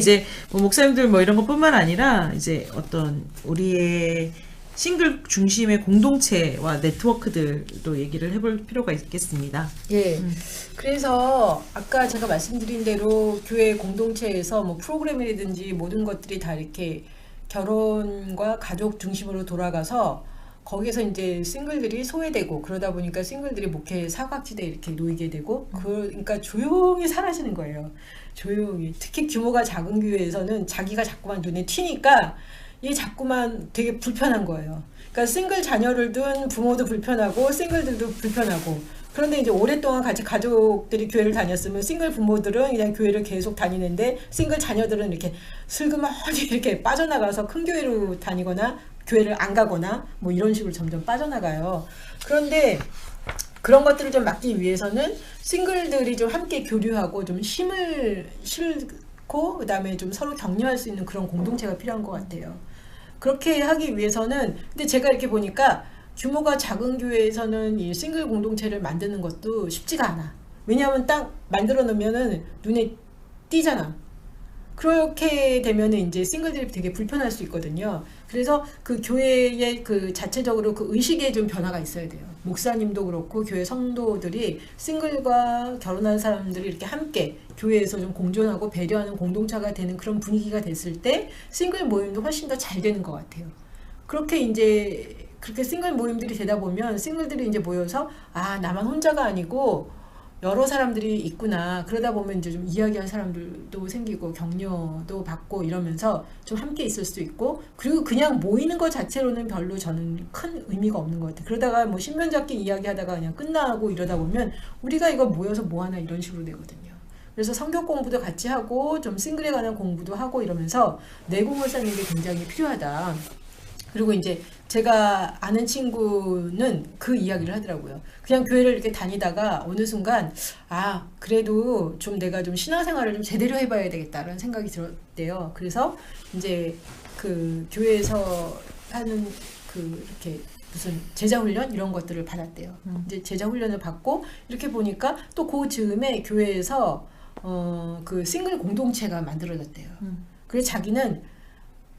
이제 뭐 목사님들 뭐 이런 것뿐만 아니라 이제 어떤 우리의 싱글 중심의 공동체와 네트워크들도 얘기를 해볼 필요가 있겠습니다. 예. 그래서 아까 제가 말씀드린 대로 교회 공동체에서 뭐 프로그램이라든지 모든 것들이 다 이렇게 결혼과 가족 중심으로 돌아가서 거기서 이제 싱글들이 소외되고 그러다 보니까 싱글들이 목회 사각지대에 이렇게 놓이게 되고 그 그러니까 조용히 사라지는 거예요. 조용히 특히 규모가 작은 교회에서는 자기가 자꾸만 눈에 튀니까 이게 자꾸만 되게 불편한 거예요. 그러니까 싱글 자녀를 둔 부모도 불편하고 싱글들도 불편하고 그런데 이제 오랫동안 같이 가족들이 교회를 다녔으면 싱글 부모들은 그냥 교회를 계속 다니는데 싱글 자녀들은 이렇게 슬그머니 이렇게 빠져나가서 큰 교회로 다니거나 교회를 안 가거나 뭐 이런 식으로 점점 빠져나가요. 그런데 그런 것들을 좀 막기 위해서는 싱글들이 좀 함께 교류하고 좀 힘을 실고 그다음에 좀 서로 격려할 수 있는 그런 공동체가 필요한 것 같아요. 그렇게 하기 위해서는 근데 제가 이렇게 보니까 규모가 작은 교회에서는 이 싱글 공동체를 만드는 것도 쉽지가 않아. 왜냐하면 딱 만들어 놓으면은 눈에 띄잖아. 그렇게 되면은 이제 싱글들이 되게 불편할 수 있거든요. 그래서 그 교회의 그 자체적으로 그 의식에 좀 변화가 있어야 돼요. 목사님도 그렇고 교회 성도들이 싱글과 결혼한 사람들이 이렇게 함께 교회에서 좀 공존하고 배려하는 공동체가 되는 그런 분위기가 됐을 때 싱글 모임도 훨씬 더 잘 되는 것 같아요. 그렇게 이제 그렇게 싱글 모임들이 되다 보면 싱글들이 이제 모여서 아 나만 혼자가 아니고 여러 사람들이 있구나. 그러다 보면 이제 좀 이야기할 사람들도 생기고 격려도 받고 이러면서 좀 함께 있을 수 있고 그리고 그냥 모이는 것 자체로는 별로 저는 큰 의미가 없는 것 같아요. 그러다가 뭐 신변잡기 이야기하다가 그냥 끝나고 이러다 보면 우리가 이거 모여서 뭐 하나 이런 식으로 되거든요. 그래서 성경 공부도 같이 하고 좀 싱글에 관한 공부도 하고 이러면서 내공을 쌓는 게 굉장히 필요하다. 그리고 이제 제가 아는 친구는 그 이야기를 하더라고요. 그냥 교회를 이렇게 다니다가 어느 순간 아 그래도 좀 내가 좀 신앙생활을 좀 제대로 해봐야 되겠다라는 생각이 들었대요. 그래서 이제 그 교회에서 하는 그 이렇게 무슨 제자 훈련 이런 것들을 받았대요. 음. 이제 제자 훈련을 받고 이렇게 보니까 또 그 즈음에 교회에서 어 그 싱글 공동체가 만들어졌대요. 음. 그래서 자기는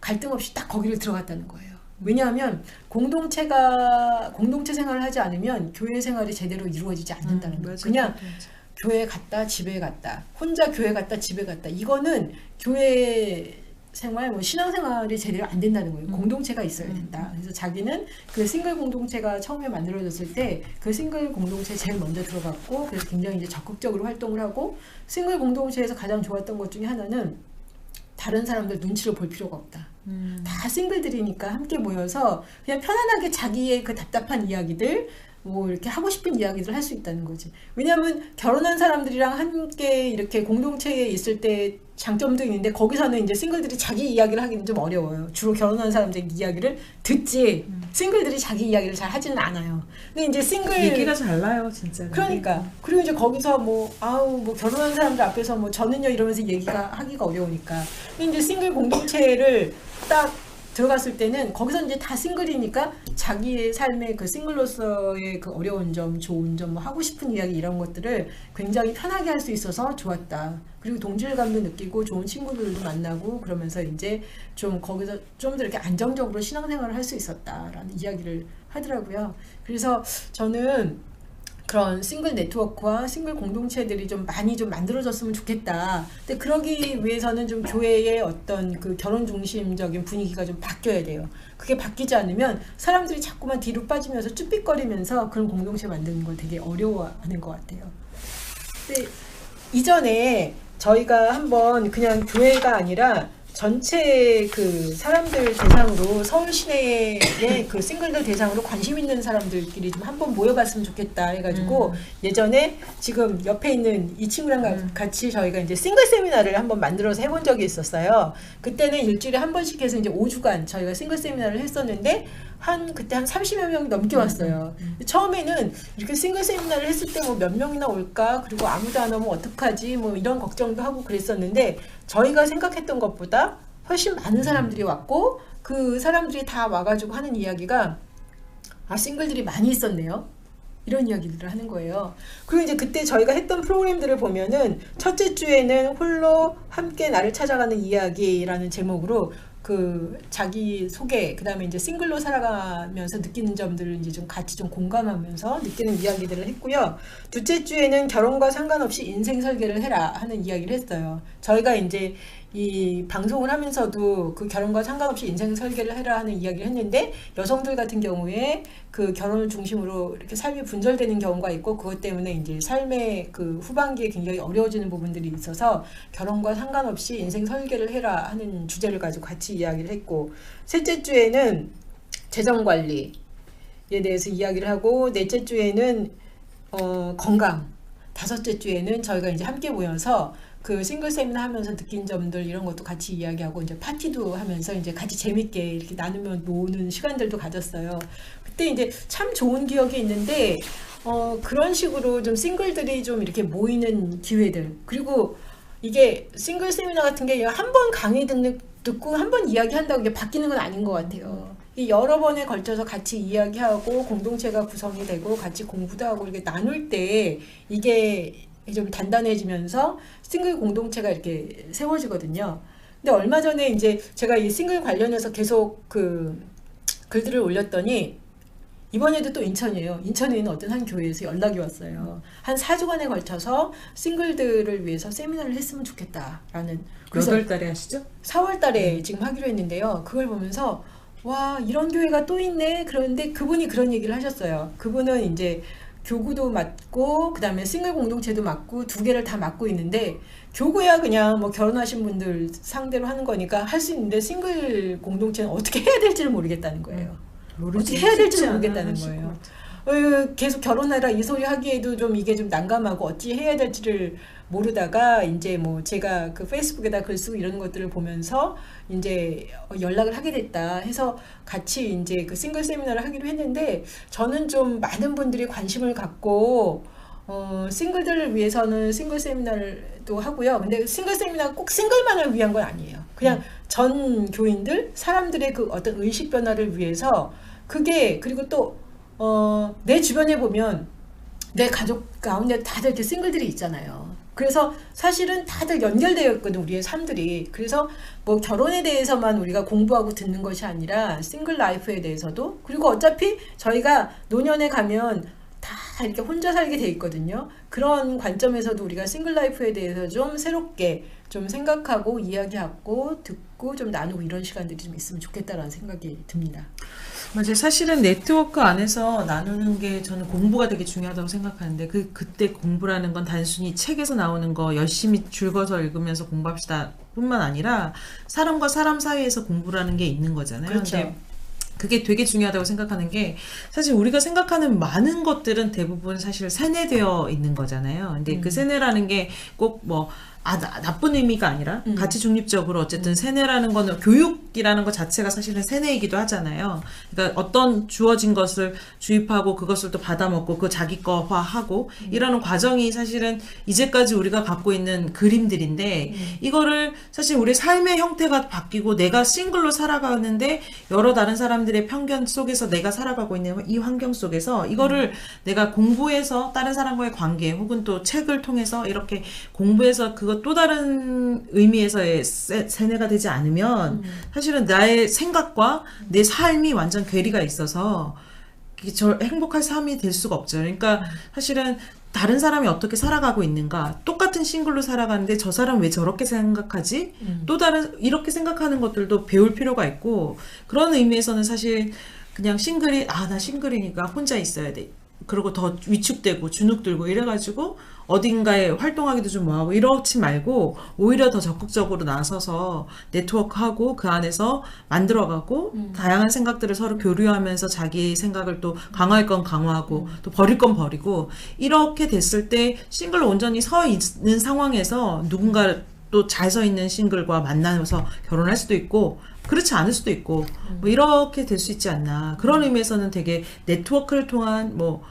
갈등 없이 딱 거기를 들어갔다는 거예요. 왜냐하면 공동체가 공동체 생활을 하지 않으면 교회 생활이 제대로 이루어지지 않는다는 음, 거예요. 그냥 교회 갔다 집에 갔다 혼자 교회 갔다 집에 갔다 이거는 교회 생활 뭐 신앙 생활이 제대로 안 된다는 거예요. 음. 공동체가 있어야 음. 된다. 그래서 자기는 그 싱글 공동체가 처음에 만들어졌을 때 그 싱글 공동체에 제일 먼저 들어갔고 그래서 굉장히 이제 적극적으로 활동을 하고 싱글 공동체에서 가장 좋았던 것 중에 하나는 다른 사람들 눈치를 볼 필요가 없다. 음. 다 싱글들이니까 함께 모여서 그냥 편안하게 자기의 그 답답한 이야기들 뭐 이렇게 하고 싶은 이야기들 할수 있다는 거지. 왜냐하면 결혼한 사람들이랑 함께 이렇게 공동체에 있을 때 장점도 있는데 거기서는 이제 싱글들이 자기 이야기를 하기는 좀 어려워요. 주로 결혼한 사람들 이야기를 듣지 싱글들이 자기 이야기를 잘 하지는 않아요. 근데 이제 싱글 얘기가 잘 나요, 진짜. 그러니까 그리고 이제 거기서 뭐 아우 뭐 결혼한 사람들 앞에서 뭐 저는요 이러면서 얘기가 하기가 어려우니까 근데 이제 싱글 공동체를 딱 들어갔을 때는 거기서 이제 다 싱글이니까 자기의 삶의 그 싱글로서의 그 어려운 점, 좋은 점, 뭐 하고 싶은 이야기 이런 것들을 굉장히 편하게 할 수 있어서 좋았다. 그리고 동질감도 느끼고 좋은 친구들도 만나고 그러면서 이제 좀 거기서 좀 더 이렇게 안정적으로 신앙생활을 할 수 있었다라는 이야기를 하더라고요. 그래서 저는 그런 싱글 네트워크와 싱글 공동체들이 좀 많이 좀 만들어졌으면 좋겠다. 근데 그러기 위해서는 좀 교회의 어떤 그 결혼 중심적인 분위기가 좀 바뀌어야 돼요. 그게 바뀌지 않으면 사람들이 자꾸만 뒤로 빠지면서 쭈삣거리면서 그런 공동체 만드는 걸 되게 어려워하는 것 같아요. 근데 이전에 저희가 한번 그냥 교회가 아니라 전체 그 사람들 대상으로 서울 시내의 그 싱글들 대상으로 관심 있는 사람들끼리 좀 한번 모여봤으면 좋겠다 해가지고 음. 예전에 지금 옆에 있는 이 친구랑 가- 음. 같이 저희가 이제 싱글 세미나를 한번 만들어서 해본 적이 있었어요. 그때는 일주일에 한 번씩 해서 이제 5주간 저희가 싱글 세미나를 했었는데 한 그때 한 30여 명이 넘게 왔어요. 처음에는 이렇게 싱글 세미나를 했을 때 뭐 몇 명이나 올까 그리고 아무도 안 오면 어떡하지 뭐 이런 걱정도 하고 그랬었는데 저희가 생각했던 것보다 훨씬 많은 사람들이 왔고 그 사람들이 다 와가지고 하는 이야기가 아 싱글들이 많이 있었네요. 이런 이야기들을 하는 거예요. 그리고 이제 그때 저희가 했던 프로그램들을 보면은 첫째 주에는 홀로 함께 나를 찾아가는 이야기라는 제목으로 그 자기 소개 그다음에 이제 싱글로 살아가면서 느끼는 점들을 이제 좀 같이 좀 공감하면서 느끼는 이야기들을 했고요. 둘째 주에는 결혼과 상관없이 인생 설계를 해라 하는 이야기를 했어요. 저희가 이제 이 방송을 하면서도 그 결혼과 상관없이 인생 설계를 해라 하는 이야기를 했는데 여성들 같은 경우에 그 결혼을 중심으로 이렇게 삶이 분절되는 경우가 있고 그것 때문에 이제 삶의 그 후반기에 굉장히 어려워지는 부분들이 있어서 결혼과 상관없이 인생 설계를 해라 하는 주제를 가지고 같이 이야기를 했고 셋째 주에는 재정 관리에 대해서 이야기를 하고 넷째 주에는 어, 건강. 다섯째 주에는 저희가 이제 함께 모여서 그 싱글 세미나 하면서 느낀 점들 이런 것도 같이 이야기하고 이제 파티도 하면서 이제 같이 재밌게 이렇게 나누며 노는 시간들도 가졌어요. 그때 이제 참 좋은 기억이 있는데 어 그런 식으로 좀 싱글들이 좀 이렇게 모이는 기회들 그리고 이게 싱글 세미나 같은 게 한 번 강의 듣는 듣고 한 번 이야기한다고 이게 바뀌는 건 아닌 것 같아요. 이 여러 번에 걸쳐서 같이 이야기하고 공동체가 구성이 되고 같이 공부도 하고 이렇게 나눌 때 이게 좀 단단해지면서 싱글 공동체가 이렇게 세워지거든요. 근데 얼마 전에 이제 제가 이 싱글 관련해서 계속 그 글들을 올렸더니 이번에도 또 인천이에요. 인천에 있는 어떤 한 교회에서 연락이 왔어요. 한 4주간에 걸쳐서 싱글들을 위해서 세미나를 했으면 좋겠다라는. 몇월 달에 하시죠? 4월 달에 지금 하기로 했는데요. 그걸 보면서 와, 이런 교회가 또 있네. 그런데 그분이 그런 얘기를 하셨어요. 그분은 이제 교구도 맡고 그다음에 싱글 공동체도 맡고 두 개를 다 맡고 있는데 교구야 그냥 뭐 결혼하신 분들 상대로 하는 거니까 할 수 있는데 싱글 공동체는 어떻게 해야 될지를 모르겠다는 거예요. 어떻게 해야 될지 모르겠다는 거예요. 어, 계속 결혼해라 이 소리 하기에도 좀 이게 좀 난감하고 어찌 해야 될지를 모르다가 이제 뭐 제가 그 페이스북에다 글 쓰고 이런 것들을 보면서 이제 어, 연락을 하게 됐다 해서 같이 이제 그 싱글 세미나를 하기로 했는데 저는 좀 많은 분들이 관심을 갖고 어, 싱글들을 위해서는 싱글 세미나를 또 하고요. 근데 싱글 세미나가 꼭 싱글만을 위한 건 아니에요. 그냥 전 교인들, 사람들의 그 어떤 의식 변화를 위해서 그게 그리고 또 어, 내 주변에 보면 내 가족 가운데 다들 이렇게 싱글들이 있잖아요. 그래서 사실은 다들 연결되어 있거든, 우리의 삶들이. 그래서 뭐 결혼에 대해서만 우리가 공부하고 듣는 것이 아니라 싱글 라이프에 대해서도. 그리고 어차피 저희가 노년에 가면 다 이렇게 혼자 살게 돼 있거든요. 그런 관점에서도 우리가 싱글 라이프에 대해서 좀 새롭게 좀 생각하고 이야기하고 듣고 좀 나누고 이런 시간들이 좀 있으면 좋겠다라는 생각이 듭니다. 맞아요. 사실은 네트워크 안에서 나누는 게 저는 공부가 되게 중요하다고 생각하는데 그 그때 공부라는 건 단순히 책에서 나오는 거 열심히 줄거서 읽으면서 공부합시다 뿐만 아니라 사람과 사람 사이에서 공부라는 게 있는 거잖아요. 그렇죠. 근데 그게 되게 중요하다고 생각하는 게 사실 우리가 생각하는 많은 것들은 대부분 사실 세뇌되어 있는 거잖아요. 근데 그 음. 세뇌라는 게 꼭뭐 아, 나, 나쁜 의미가 아니라 음. 가치 중립적으로 어쨌든 세뇌라는 거는 교육이라는 것 자체가 사실은 세뇌이기도 하잖아요. 그러니까 어떤 주어진 것을 주입하고 그것을 또 받아먹고 그 자기 거화하고 음. 이러는 과정이 사실은 이제까지 우리가 갖고 있는 그림들인데 음. 이거를 사실 우리 삶의 형태가 바뀌고 내가 싱글로 살아가는데 여러 다른 사람들의 편견 속에서 내가 살아가고 있는 이 환경 속에서 이거를 내가 공부해서 다른 사람과의 관계 혹은 또 책을 통해서 이렇게 공부해서 그것 또 다른 의미에서의 세, 세뇌가 되지 않으면 사실은 나의 생각과 내 삶이 완전 괴리가 있어서 저 행복한 삶이 될 수가 없죠. 그러니까 사실은 다른 사람이 어떻게 살아가고 있는가 똑같은 싱글로 살아가는데 저 사람 왜 저렇게 생각하지 음. 또 다른 이렇게 생각하는 것들도 배울 필요가 있고 그런 의미에서는 사실 그냥 싱글이 아 나 싱글이니까 혼자 있어야 돼 그리고 더 위축되고 주눅 들고 이래가지고 어딘가에 활동하기도 좀 뭐하고 이렇지 말고 오히려 더 적극적으로 나서서 네트워크하고 그 안에서 만들어가고 음. 다양한 생각들을 서로 교류하면서 자기 생각을 또 강화할 건 강화하고 또 버릴 건 버리고 이렇게 됐을 때 싱글로 온전히 서 있는 상황에서 누군가 또 잘 서 있는 싱글과 만나서 결혼할 수도 있고 그렇지 않을 수도 있고 뭐 이렇게 될 수 있지 않나 그런 의미에서는 되게 네트워크를 통한 뭐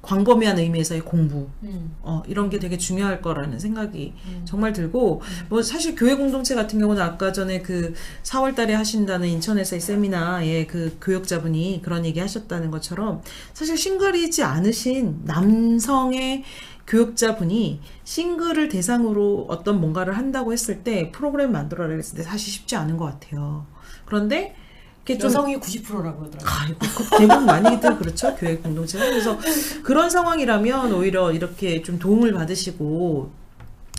광범위한 의미에서의 공부 음. 어, 이런 게 되게 중요할 거라는 생각이 음. 정말 들고 뭐 사실 교회 공동체 같은 경우는 아까 전에 그 4월 달에 하신다는 인천에서의 세미나에 그 교역자분이 그런 얘기 하셨다는 것처럼 사실 싱글이지 않으신 남성의 교역자분이 싱글을 대상으로 어떤 뭔가를 한다고 했을 때 프로그램 만들어라 했을 때 사실 쉽지 않은 것 같아요. 그런데 좀 여성이 90%라고 그러더라고요. 아이고, 그 대부분 많이들 그렇죠. 교회 공동체가. 그래서 그런 상황이라면 오히려 이렇게 좀 도움을 받으시고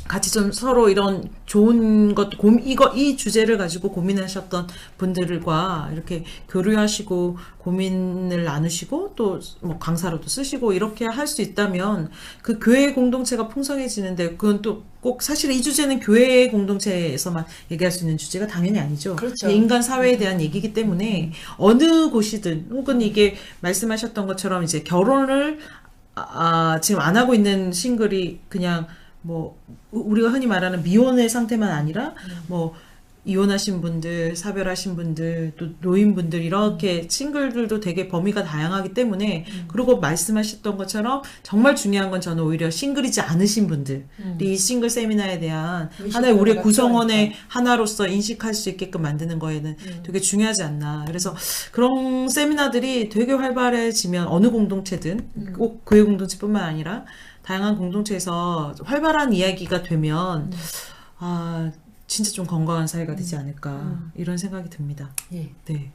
같이 좀 서로 이런 좋은 것, 고, 이거, 이 주제를 가지고 고민하셨던 분들과 이렇게 교류하시고 고민을 나누시고 또 뭐 강사로도 쓰시고 이렇게 할 수 있다면 그 교회 공동체가 풍성해지는데 그건 또 꼭 사실 이 주제는 교회 공동체에서만 얘기할 수 있는 주제가 당연히 아니죠. 그렇죠. 인간 사회에 대한 얘기이기 때문에 어느 곳이든 혹은 이게 말씀하셨던 것처럼 이제 결혼을 아, 아, 지금 안 하고 있는 싱글이 그냥 뭐 우- 우리가 흔히 말하는 미혼의 상태만 아니라 뭐 이혼하신 분들, 사별하신 분들, 또 노인분들 이렇게 싱글들도 되게 범위가 다양하기 때문에 그리고 말씀하셨던 것처럼 정말 중요한 건 저는 오히려 싱글이지 않으신 분들이 이 싱글 세미나에 대한 하나의 우리 변화가 구성원의. 하나로서 인식할 수 있게끔 만드는 거에는 되게 중요하지 않나. 그래서 그런 세미나들이 되게 활발해지면 어느 공동체든 꼭 교회 공동체뿐만 아니라 다양한 공동체에서 활발한 이야기가 되면 아 진짜 좀 건강한 사회가 되지 않을까 이런 생각이 듭니다. 예. 네.